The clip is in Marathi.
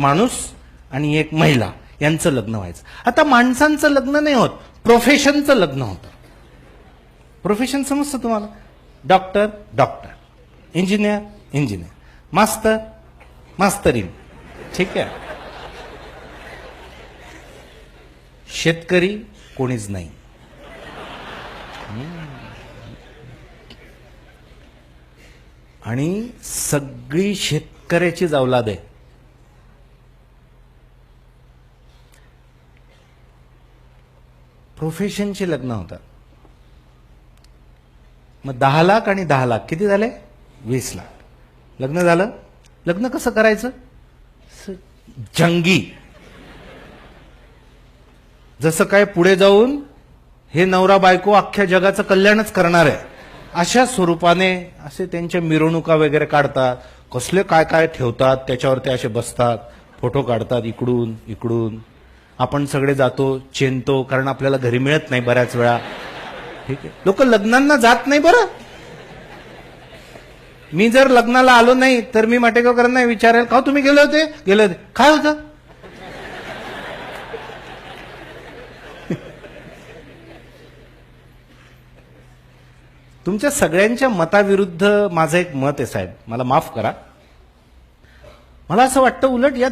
माणूस आणि एक महिला यांचं लग्न व्हायचं. आता माणसांचं लग्न नाही होत प्रोफेशनचं लग्न होतं. प्रोफेशन समजतं तुम्हाला? डॉक्टर डॉक्टर इंजिनियर इंजिनियर मास्तर मास्तरीन ठीक आहे? शेतकरी कोणीच नाही. आणि सगळी शेतकऱ्याचीच अवलाद आहे. प्रोफेशनचे लग्न होतात. मग दहा लाख आणि दहा लाख किती झाले? वीस लाख. लग्न झालं? लग्न कसं करायचं? जंगी. जसं काय पुढे जाऊन हे नवरा बायको अख्ख्या जगाचं कल्याणच करणार आहे. अशा स्वरूपाने असे त्यांच्या मिरवणुका वगैरे काढतात. कसले काय काय ठेवतात त्याच्यावर ते असे बसतात. फोटो काढतात इकडून इकडून. आपण सगळे जातो चेनतो कारण आपल्याला घरी मिळत नाही बऱ्याच वेळा. ठीक आहे? लोक लग्नांना जात नाही बरं. मी जर लग्नाला आलो नाही तर मी माटेगावकरांना विचारेल का तुम्ही गेले होते? गेले होते. काय होतं? तुमच्या सगळ्यांच्या मताविरुद्ध माझं एक मत आहे साहेब. मला माफ करा. मला असं वाटतं उलट या